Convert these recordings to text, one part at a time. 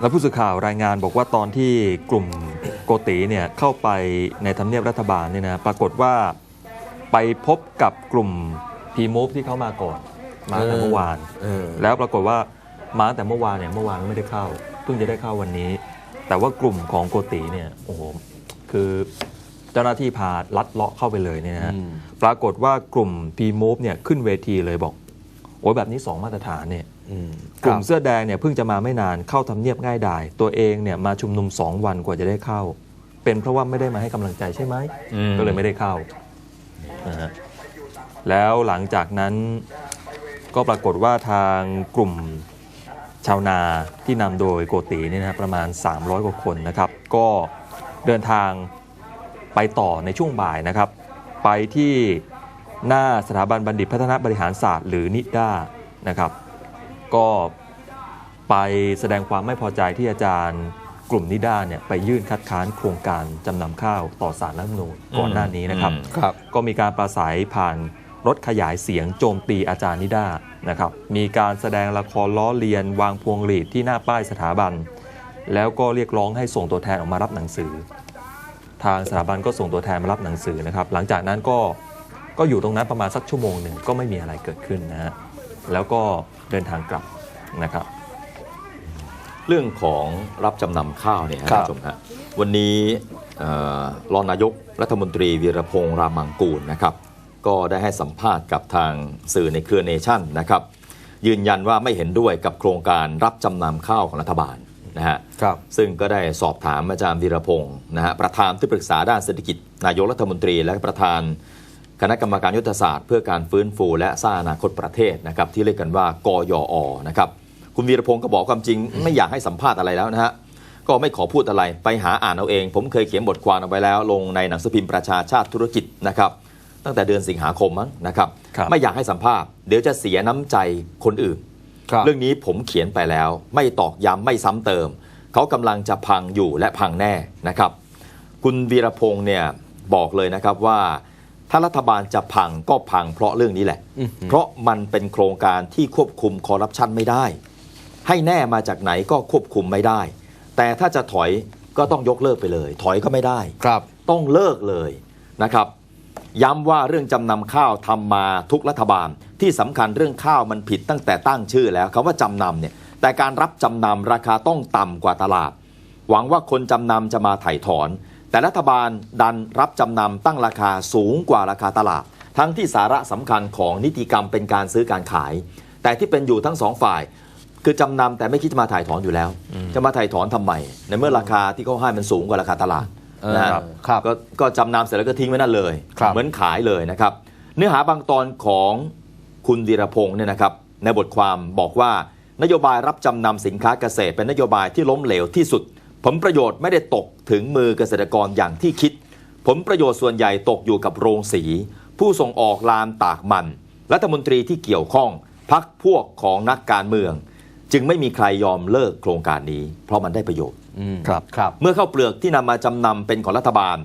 แล้วผู้สื่อข่าวรายงานบอกว่าตอนที่กลุ่มโกติเนี่ยเข้าไปในทำเนียบรัฐบาลเนี่ยนะปรากฏว่าไปพบกับกลุ่มพีมูฟที่เข้ามาก่อน มาตั้งแต่เมื่อวานเออแล้วปรากฏว่ามาตั้งแต่เมื่อวานเนี่ยเมื่อวานไม่ได้เข้า เพิ่งจะได้เข้าวันนี้ แต่ว่ากลุ่มของโกติเนี่ยโอ้โหคือเจ้าหน้าที่พาลัดเลาะเข้าไปเลยเนี่ยนะฮะอืมปรากฏว่ากลุ่ม p m o v e เนี่ยขึ้นเวทีเลยบอกโอ้ยแบบนี้ 2 มาตรฐานเนี่ยอืม กลุ่มเสื้อแดงเนี่ยเพิ่งจะมาไม่นานเข้าทำเนียบง่ายดาย ตัวเองเนี่ยมาชุมนุม2วันกว่าจะได้เข้า เป็นเพราะว่าไม่ได้มาให้กำลังใจใช่ไหมอืมก็เลยไม่ได้เข้านะฮะแล้วหลังจากนั้นก็ปรากฏว่าทางกลุ่มชาวนาที่นำโดยโกติเนี่ยนะฮะประมาณ 300 กว่าคนนะครับ ก็เดินทางไปต่อในช่วงบ่ายนะครับ ไปที่หน้าสถาบันบัณฑิตพัฒนาบริหารศาสตร์หรือนิด้านะครับ ก็ไปแสดงความไม่พอใจที่อาจารย์กลุ่มนิด้าเนี่ยไปยื่นคัดค้านโครงการจำนำข้าวต่อสารรัฐธรรมนูญก่อนหน้านี้นะครับอืมครับก็มีการประสัยผ่านรถขยายเสียงโจมตีอาจารย์นิด้านะครับ มีการแสดงละครล้อเลียนวางพวงหลีดที่หน้าป้ายสถาบัน แล้วก็เรียกร้องให้ส่งตัวแทนออกมารับหนังสือ ทางสถาบันก็ส่งตัวแทนมารับหนังสือนะครับ หลังจากนั้นก็ก็อยู่ตรงนั้นประมาณสักชั่วโมงหนึ่งก็ไม่มีอะไรเกิดขึ้นนะฮะ แล้วก็เดินทางกลับนะครับ เรื่องของรับจำนำข้าวเนี่ยครัท่านบผู้ชมฮะวันนี้เอ่อรองนายกรัฐมนตรีวีรพงษ์รามังกูลนะครับ ก็ได้ให้สัมภาษณ์กับทางสื่อในเครือเนชั่นนะครับ ยืนยันว่าไม่เห็นด้วยกับโครงการรับจำนำข้าวของรัฐบาลนะฮะครับซึ่งก็ได้สอบถามอาจารย์วีรพงศ์นะฮะประธานที่ปรึกษาด้านเศรษฐกิจนายกรัฐมนตรีและประธาน คณะกรรมการยุทธศาสตร์ เพื่อการฟื้นฟูและสร้างอนาคตประเทศนะครับที่เรียกกันว่ากยอนะครับคุณวีรพงศ์ก็บอกความจริง ไม่อยากให้สัมภาษณ์อะไรแล้วนะฮะก็ไม่ขอพูดอะไรไปหาอ่านเอาเอง ผมเคยเขียนบทความเอาไว้แล้ว ลงในหนังสือพิมพ์ประชาชาติธุรกิจนะครับตั้งแต่เดือนสิงหาคมมั้งนะครับครับไม่อยากให้สัมภาษณ์เดี๋ยวจะเสียน้ำใจคนอื่นครับเรื่องนี้ผมเขียนไปแล้ว ไม่ตอกย้ำไม่ซ้ำเติม เขากำลังจะพังอยู่และพังแน่นะครับ คุณวีรพงศ์เนี่ยบอกเลยนะครับว่า ถ้ารัฐบาลจะพังก็พังเพราะเรื่องนี้แหละอื้อหือเพราะมันเป็นโครงการที่ควบคุมคอร์รัปชันไม่ได้ ให้แน่มาจากไหนก็ควบคุมไม่ได้ แต่ถ้าจะถอยก็ต้องยกเลิกไปเลย ถอยก็ไม่ได้ครับ ต้องเลิกเลยนะครับ ย้ำว่าเรื่องจำนำข้าวทำมาทุกรัฐบาลที่สำคัญเรื่องข้าวมันผิดตั้งแต่ตั้งชื่อแล้วคำว่าจำนำเนี่ยแต่การรับจำนำราคาต้องต่ำกว่าตลาด หวังว่าคนจำนำจะมาไถ่ถอน แต่รัฐบาลดันรับจำนำตั้งราคาสูงกว่าราคาตลาด ทั้งที่สาระสำคัญของนิติกรรมเป็นการซื้อการขาย แต่ที่เป็นอยู่ทั้งสองฝ่าย คือจำนำแต่ไม่คิดจะมาถ่ายถอนอยู่แล้ว จะมาถ่ายถอนทำไม ในเมื่อราคาที่เขาให้มันสูงกว่าราคาตลาดเออนะฮะครับก็ก็จำนำเสร็จแล้วก็ทิ้งไว้นั่นเลยครับเหมือนขายเลยนะครับ เนื้อหาบางตอนของคุณวีรพงศ์เนี่ยนะครับในบทความบอกว่านโยบายรับจำนำสินค้าเกษตรเป็นนโยบายที่ล้มเหลวที่สุด ผลประโยชน์ไม่ได้ตกถึงมือเกษตรกรอย่างที่คิด ผลประโยชน์ส่วนใหญ่ตกอยู่กับโรงสี ผู้ส่งออกลานตากมัน รัฐมนตรีที่เกี่ยวข้องพักพวกของนักการเมือง จึงไม่มีใครยอมเลิกโครงการนี้ เพราะมันได้ประโยชน์อืมครับครับ เมื่อข้าวเปลือกที่นำมาจำนำเป็นของรัฐบาล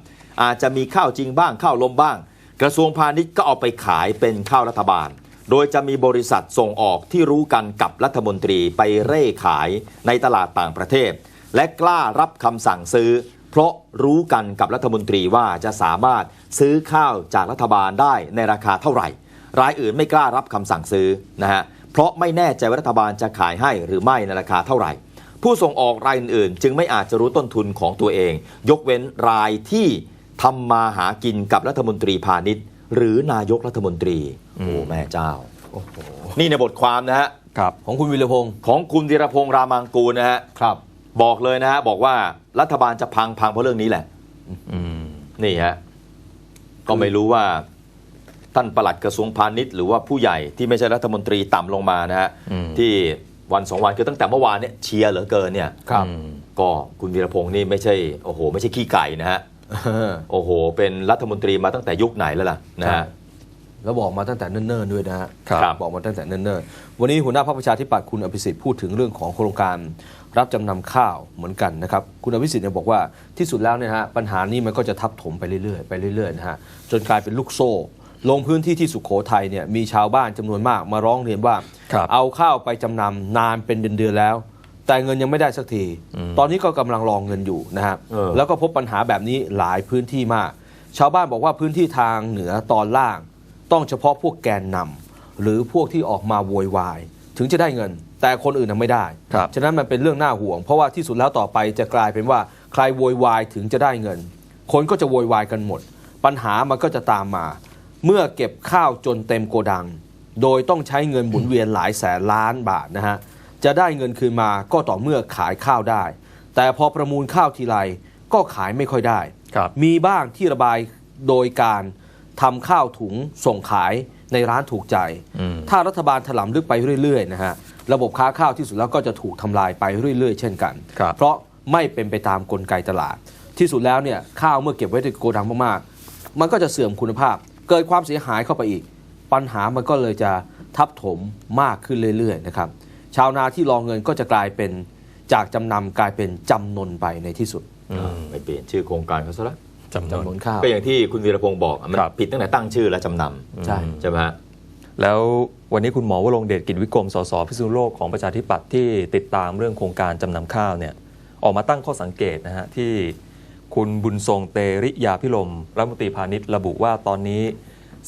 อาจจะมีข้าวจริงบ้างข้าวลมบ้าง กระทรวงพาณิชย์ก็เอาไปขายเป็นข้าวรัฐบาล โดยจะมีบริษัทส่งออกที่รู้กันกับรัฐมนตรีไปเร่ขายในตลาดต่างประเทศ และกล้ารับคำสั่งซื้อ เพราะรู้กันกับรัฐมนตรีว่าจะสามารถซื้อข้าวจากรัฐบาลได้ในราคาเท่าไหร่ รายอื่นไม่กล้ารับคำสั่งซื้อนะฮะเพราะไม่แน่ใจว่ารัฐบาลจะขายให้หรือไม่ในราคาเท่าไหร่ ผู้ส่งออกรายอื่นๆ จึงไม่อาจจะรู้ต้นทุนของตัวเอง ยกเว้นรายที่ทำมาหากินกับรัฐมนตรีพาณิชย์ หรือนายกรัฐมนตรีโอ้แม่เจ้าโอ้โหนี่ในบทความนะฮะ ครับ ของคุณวิรพงศ์ของคุณธีรพงษ์รามังกูลนะฮะ ครับ บอกเลยนะฮะบอกว่ารัฐบาลจะพังพังเพราะเรื่องนี้แหละอืมนี่ฮะก็ไม่รู้ว่าท่านปลัดกระทรวงพาณิชย์หรือว่าผู้ใหญ่ที่ไม่ใช่รัฐมนตรีต่ำลงมานะฮะอืมที่วันสองวันคือตั้งแต่เมื่อวานเนี่ยเชียร์เหลือเกินเนี่ยครับอืมก็คุณวีรพงศ์นี่ไม่ใช่โอ้โห ไม่ใช่ขี้ไก่นะฮะโอ้โห เป็นรัฐมนตรีมาตั้งแต่ยุคไหนแล้วล่ะนะฮะ แล้วบอกมาตั้งแต่เนิ่นๆด้วยนะฮะครับบอกมาตั้งแต่เนิ่นๆวันนี้หัวหน้าพรรคประชาธิปัตย์คุณอภิสิทธิ์พูดถึงเรื่องของโครงการรับจำนำข้าวเหมือนกันนะครับคุณอภิสิทธิ์เนี่ยบอกว่าที่สุดแล้วเนี่ยนะฮะปัญหานี้มันก็จะทับถมไปเรื่อยๆไปเรื่อยๆนะฮะจนกลายเป็นลูกโซ่ ลงพื้นที่ที่สุขโขทัยเนี่ยมีชาวบ้านจำนวนมากมาร้องเรียนว่า ครับเอาข้าวไปจำนำนานเป็นเดือนๆแล้ว แต่เงินยังไม่ได้สักทีอืมตอนนี้ก็กำลังรองเงินอยู่นะฮะเออ แล้วก็พบปัญหาแบบนี้หลายพื้นที่มาก ชาวบ้านบอกว่าพื้นที่ทางเหนือตอนล่าง ต้องเฉพาะพวกแกนนำหรือพวกที่ออกมาโวยวาย ถึงจะได้เงิน แต่คนอื่นน่ะไม่ได้ครับฉะนั้นมันเป็นเรื่องน่าห่วง เพราะว่าที่สุดแล้วต่อไปจะกลายเป็นว่าใครโวยวายถึงจะได้เงิน คนก็จะโวยวายกันหมด ปัญหามันก็จะตามมา เมื่อเก็บข้าวจนเต็มโกดัง โดยต้องใช้เงินหมุนเวียนหลายแสนล้านบาทนะฮะจะได้เงินคืนมาก็ต่อเมื่อขายข้าวได้ แต่พอประมูลข้าวทีไรก็ขายไม่ค่อยได้ครับมีบ้างที่ระบายโดยการ ทำข้าวถุงส่งขายในร้านถูกใจอืมถ้ารัฐบาลถลำลึกไปเรื่อยๆนะฮะระบบค้าข้าวที่สุดแล้วก็จะถูกทำลายไปเรื่อย ๆ เช่นกันครับเพราะไม่เป็นไปตามกลไกตลาด ที่สุดแล้วเนี่ยข้าวเมื่อเก็บไว้ในโกดังมากๆ มันก็จะเสื่อมคุณภาพ เกิดความเสียหายเข้าไปอีก ปัญหามันก็เลยจะทับถมมากขึ้นเรื่อยๆนะครับชาวนาที่รองเงินก็จะกลายเป็นจากจำนำกลายเป็นจำนนไปในที่สุดอืมไม่เปลี่ยนชื่อโครงการเขาซะละ จำนจำนววนนข้าว ก็อย่างที่คุณวีรพงศ์บอกอะมันครับ ผิดตั้งแต่ตั้งชื่อและจำนใช่ำใช่ไหมฮะ แล้ววันนี้คุณหมอวรงค์เดชกิจวิกรมสสพิษณุโลกของประชาธิปัตย์ที่ติดตามเรื่องโครงการจำนำข้าวเนี่ยออกมาตั้งข้อสังเกตนะฮะที่คุณบุญทรงเตริยาพิรมรัฐมนตรีพาณิชย์ระบุว่าตอนนี้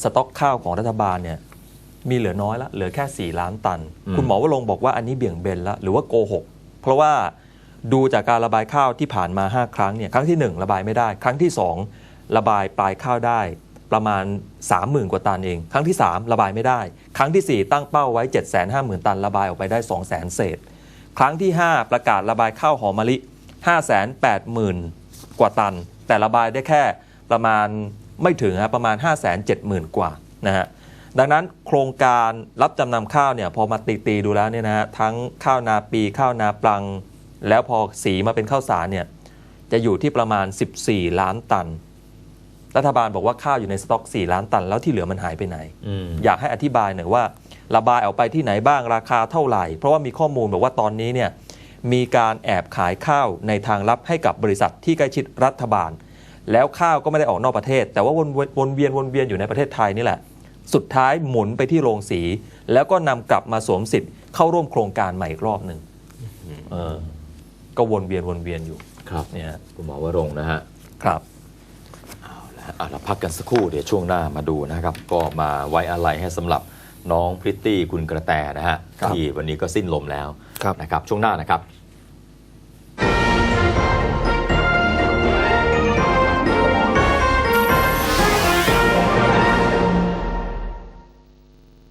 สต็อกข้าวของรัฐบาลเนี่ยมีเหลือน้อยละเหลือแค่ 4 ล้านตัน อืม คุณหมอวรงค์บอกว่าอันนี้เบี่ยงเบนละหรือว่าโกหก เพราะว่า ดูจากการระบายข้าวที่ผ่านมา 5 ครั้งเนี่ยครั้งทีหนึ่1 ระบายไม่ได้ ครั้งที่ 2 ระบายปลายข้าวได้ประมาณ 30,000 กว่าตันเอง ครั้งที่ 3 ระบายไม่ได้ ครั้งทีสี่ 4 ตั้งเป้าไว้ 750,000 ตันระบายออกไปได้ 200,000 เศษ ครั้งที่ 5 ประกาศระบายข้าวหอมมะลิ 580,000 กว่าตัน แต่ระบายได้แค่ประมาณไม่ถึงฮะประมาณ 570,000 กว่านะฮะดังนั้นโครงการรับจำนำข้าวเนี่ยพอมาตีตีดูแล้วเนี่ยนะฮะทั้งข้าวนาปีข้าวนาปลัง แล้วพอสีมาเป็นข้าวสารเนี่ยจะอยู่ที่ประมาณ 14 ล้านตัน รัฐบาลบอกว่าข้าวอยู่ในสต็อก 4 ล้านตัน แล้วที่เหลือมันหายไปไหนอืมอยากให้อธิบายหน่อยว่า ระบายออกไปที่ไหนบ้างราคาเท่าไหร่ เพราะว่ามีข้อมูลบอกว่าตอนนี้เนี่ยมีการแอบขายข้าวในทางลับให้กับบริษัทที่ใกล้ชิดรัฐบาล แล้วข้าวก็ไม่ได้ออกนอกประเทศ แต่ว่าวนเวียนวนเวียนวนเวียนอยู่ในประเทศไทยนี่แหละ สุดท้ายหมุนไปที่โรงสี แล้วก็นำกลับมาสวมสิทธิ์เข้าร่วมโครงการใหม่อีกรอบหนึ่งเออ ก็วนเวียนวนเวียนอยู่ครับเนี่ยฮะคุณหมอวรงค์นะฮะครับอะเราพักกันสักครู่เดี๋ยวช่วงหน้ามาดูนะครับ ก็มาไว้อะไรให้สำหรับน้องพริตตี้คุณกระแตนะฮะครับที่วันนี้ก็สิ้นลมแล้วครับ นะครับช่วงหน้านะครับ